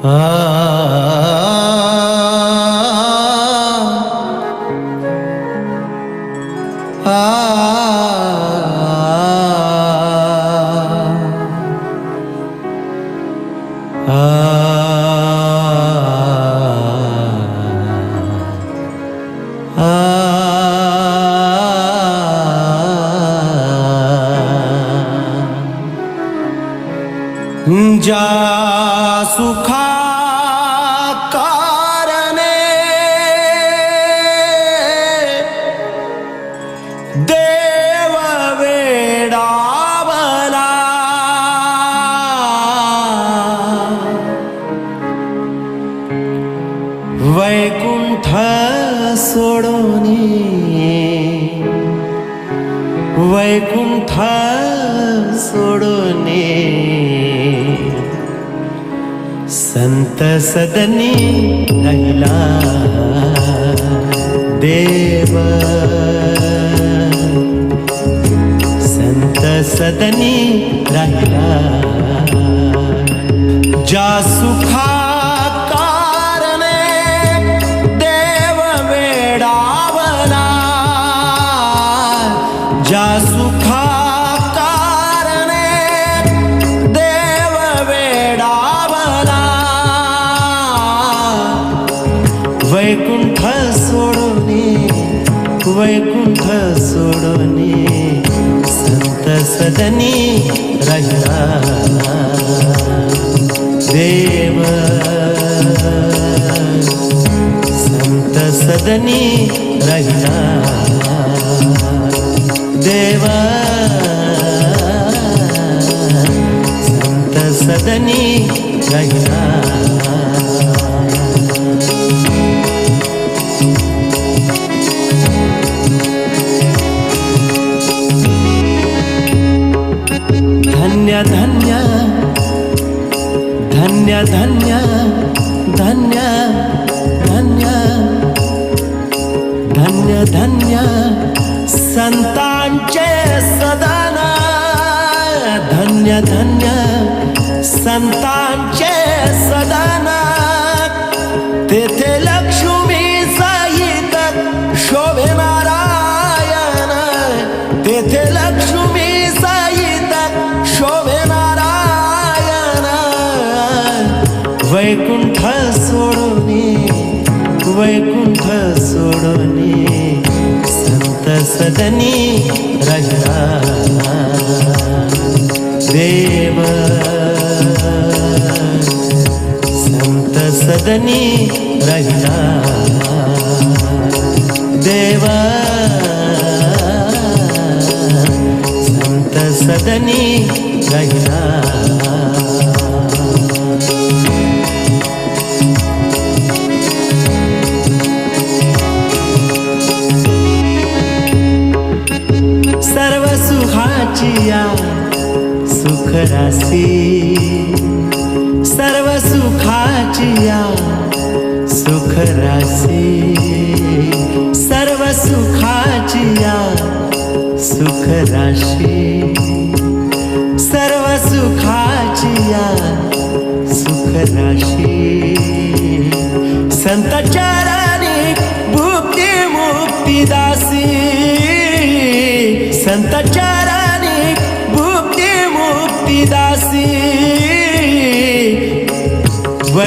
Ah. ah. ah. ah. ज्या सुखा कारणे देव वेडावला वैकुंठ सोडोनी वैकुंठ संत सदनी राहिला देव। संत सदनी राहिला जा सुखा वैकुंठ सोडोनी वैकुंठ सोडोनी संत सदनी राहिला. देव संत सदनी राहिला. देव संत सदनी राहिला. धन्य धन्य धन्य धन्य धन्य. संतांचे सदाना धन्य धन्य. संता वैकुंठ सोडोनी संत सदनी राहिला. देव संत सदनी राहिला. देव संत सदनी राहिला. आमचिया सुखरासी सर्व सुखाचिया सुखरासी सर्व सुखाचिया सुखराशी सर्व सुखाचिया सुखराशी संतचाराणी भुक्ती मुक्तिदासी संतचार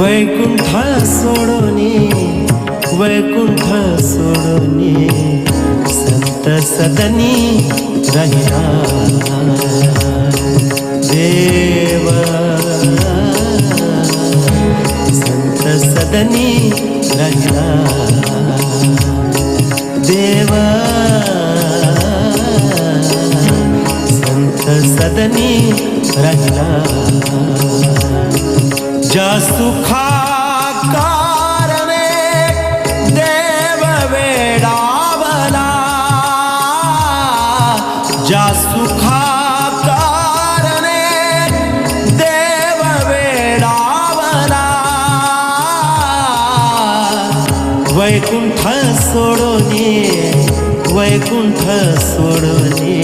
वैकुंठ सोडोनी वैकुंठ सोडोनी संत सदनी रहिना देव संत सदनी रहिना देव संत सदनी रहिना ज्या सुखा कारणे देव वेडावला. ज्या सुखा कारणे देव वेडावला. वैकुंठ सोडो वैकुंठ सोडोनी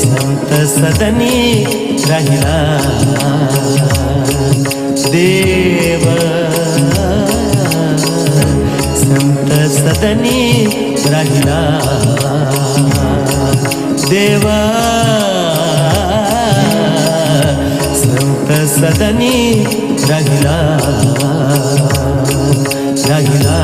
संत सदनी राहिला. देव. संत सदनी राहिला. देवा. संत सदनी राहिला. राहिला.